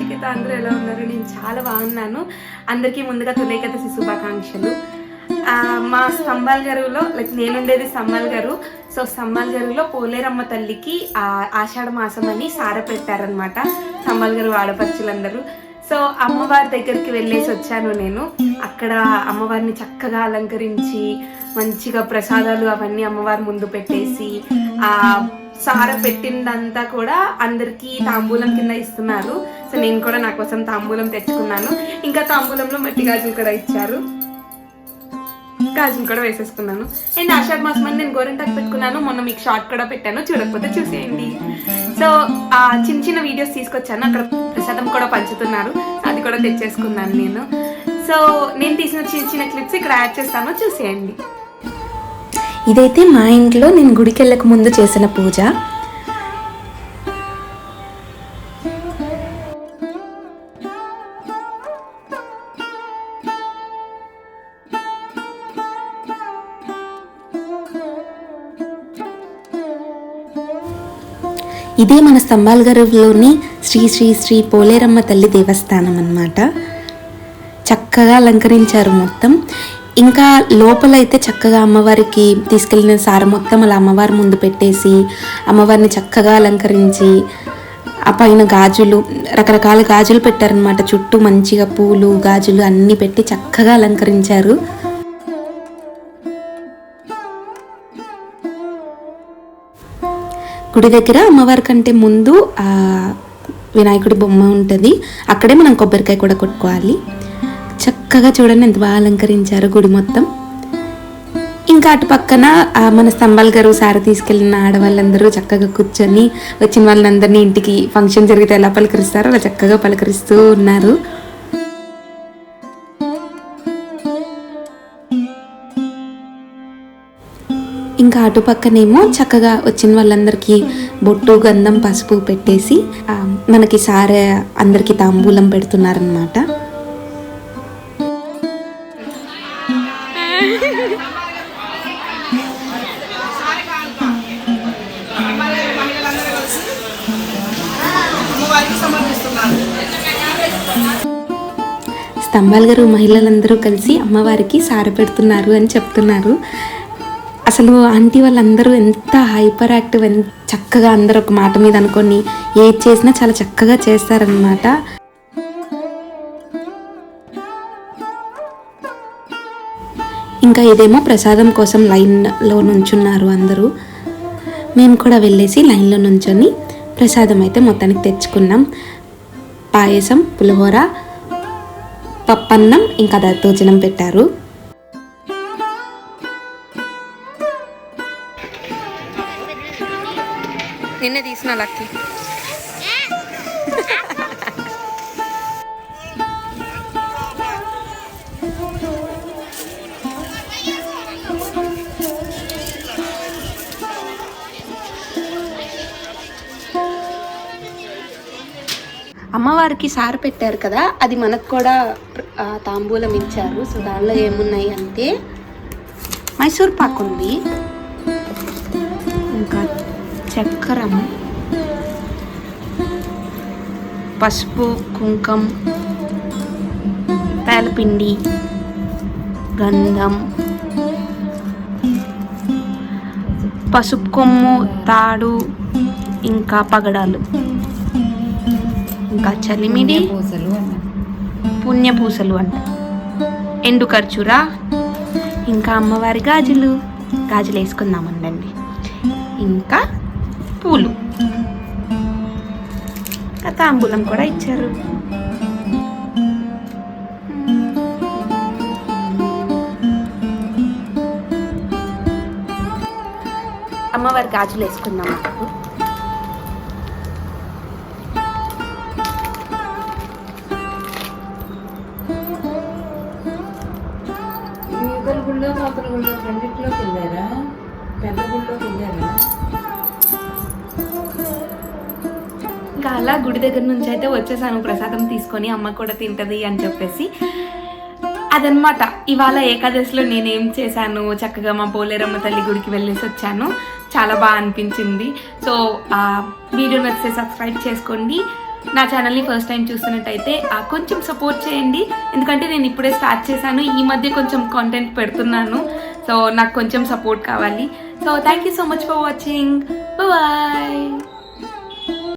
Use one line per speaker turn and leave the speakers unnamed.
చికిత అందరూ ఎలా ఉన్నారు? నేను చాలా బాగున్నాను. అందరికీ ముందుగా తులేకత శుభాకాంక్షలు. ఆ, మా స్తంభాల్ గరువులో లైక్ నేనుండేది స్తంభాల్ గారు సో స్తంభాల్ గరువులో పోలేరమ్మ తల్లికి ఆషాఢ మాసం అని సార పెట్టారనమాట స్తంభాల్ గారు ఆడపడుచులందరూ. సో అమ్మవారి దగ్గరికి వెళ్ళేసి వచ్చాను నేను. అక్కడ అమ్మవారిని చక్కగా అలంకరించి మంచిగా ప్రసాదాలు అవన్నీ అమ్మవారి ముందు పెట్టేసి ఆ సార పెట్టిందంతా కూడా అందరికీ తాంబూలం కింద ఇస్తున్నారు. సో నేను కూడా నా కోసం తాంబూలం తెచ్చుకున్నాను. ఇంకా తాంబూలంలో మట్టి గాజులు కూడా ఇచ్చారు. గాజులు కూడా వేసేసుకున్నాను. అండ్ ఆషాఢ మాసం అని నేను గోరింటాకు పెట్టుకున్నాను. మొన్న మీకు షార్ట్ కూడా పెట్టాను. చూడకపోతే చూసేయండి. సో ఆ చిన్న చిన్న వీడియోస్ తీసుకొచ్చాను. అక్కడ ప్రసాదం కూడా పంచుతున్నారు. అది కూడా తెచ్చేసుకున్నాను నేను. సో నేను తీసిన చిన్న చిన్న క్లిప్స్ ఇక్కడ యాడ్ చేస్తాను. చూసేయండి.
ఇదైతే మా ఇంట్లో నేను గుడికి వెళ్ళక ముందు చేసిన పూజ. ఇదే మన స్తంభాల గరువులోని శ్రీ శ్రీ శ్రీ పోలేరమ్మ తల్లి దేవస్థానం అన్నమాట. చక్కగా అలంకరించారు మొత్తం. ఇంకా లోపల అయితే చక్కగా అమ్మవారికి తీసుకెళ్ళిన సార మొత్తం అలా అమ్మవారి ముందు పెట్టేసి అమ్మవారిని చక్కగా అలంకరించి ఆ పైన గాజులు రకరకాల గాజులు పెట్టారనమాట చుట్టూ మంచిగా పూలు గాజులు అన్నీ పెట్టి చక్కగా అలంకరించారు. గుడి దగ్గర అమ్మవారి కంటే ముందు వినాయకుడి బొమ్మ ఉంటుంది. అక్కడే మనం కొబ్బరికాయ కూడా కొట్టుకోవాలి చక్కగా చూడండి ఎంత బాగా అలంకరించారు గుడి మొత్తం. ఇంకా అటు పక్కన మన స్తంభాల గారు సార్ తీసుకెళ్ళిన ఆడవాళ్ళందరూ చక్కగా కూర్చొని వచ్చిన వాళ్ళందరినీ ఇంటికి ఫంక్షన్ జరిగితే ఎలా పలకరిస్తారో అలా చక్కగా పలకరిస్తూ ఉన్నారు. ఇంకా అటుపక్కనేమో చక్కగా వచ్చిన వాళ్ళందరికీ బొట్టు గంధం పసుపు పెట్టేసి మనకి సారే అందరికీ తాంబూలం పెడుతున్నారనమాట స్తంభాల గారు మహిళలందరూ కలిసి అమ్మవారికి సార పెడుతున్నారు అని చెప్తున్నారు. అసలు ఆంటీ వాళ్ళందరూ ఎంత హైపర్ యాక్టివ్ ఎంత చక్కగా అందరూ ఒక మాట మీద అనుకొని ఏది చేసినా చాలా చక్కగా చేస్తారనమాట ఇంకా ఇదేమో ప్రసాదం కోసం లైన్లో నుంచున్నారు అందరూ. మేము కూడా వెళ్ళేసి లైన్లో నుంచొని ప్రసాదం అయితే మొత్తానికి తెచ్చుకున్నాం. పాయసం పులిహోర పప్పన్నం ఇంకా దద్దోజనం పెట్టారు.
నిన్నే తీసిన లక్కీ.
అమ్మవారికి సారు పెట్టారు కదా అది మనకు కూడా తాంబూలం ఇచ్చారు. సో దానిలో ఏమున్నాయి అంటే మైసూర్ పాక్ ఉంది. చక్కరం పసుపు కుంకం పాలపిండి గంధం పసుపు కొమ్ము తాడు ఇంకా పగడాలు ఇంకా చలిమిడి పుణ్యపూసలు అంట. ఎండు ఖర్చురా ఇంకా అమ్మవారి గాజులు. గాజులు వేసుకుందామండండి ఇంకా పూలు. తాంబూలం కూడా ఇచ్చారు. అమ్మవారి గాజులు వేసుకుందాం ఇప్పుడు
గుళ్ళో అవతల గుళ్ళో రెండిట్లోకి వెళ్ళారా? పెద్ద గుళ్ళోకి వెళ్ళారా?
ఇంకా అలా గుడి దగ్గర నుంచి అయితే వచ్చేసాను. ప్రసాదం తీసుకొని అమ్మ కూడా తింటది అని చెప్పేసి. అదనమాట ఇవాళ ఏకాదశిలో నేనేం చేశాను? చక్కగా మా పోలేరమ్మ తల్లి గుడికి వెళ్ళేసి వచ్చాను. చాలా బాగా అనిపించింది. సో వీడియో నచ్చితే సబ్స్క్రైబ్ చేసుకోండి.
నా ఛానల్ని ఫస్ట్ టైం చూస్తున్నట్టయితే కొంచెం సపోర్ట్ చేయండి. ఎందుకంటే నేను ఇప్పుడే స్టార్ట్ చేశాను. ఈ మధ్య కొంచెం కాంటెంట్ పెడుతున్నాను. సో నాకు కొంచెం సపోర్ట్ కావాలి. So thank you so much for watching bye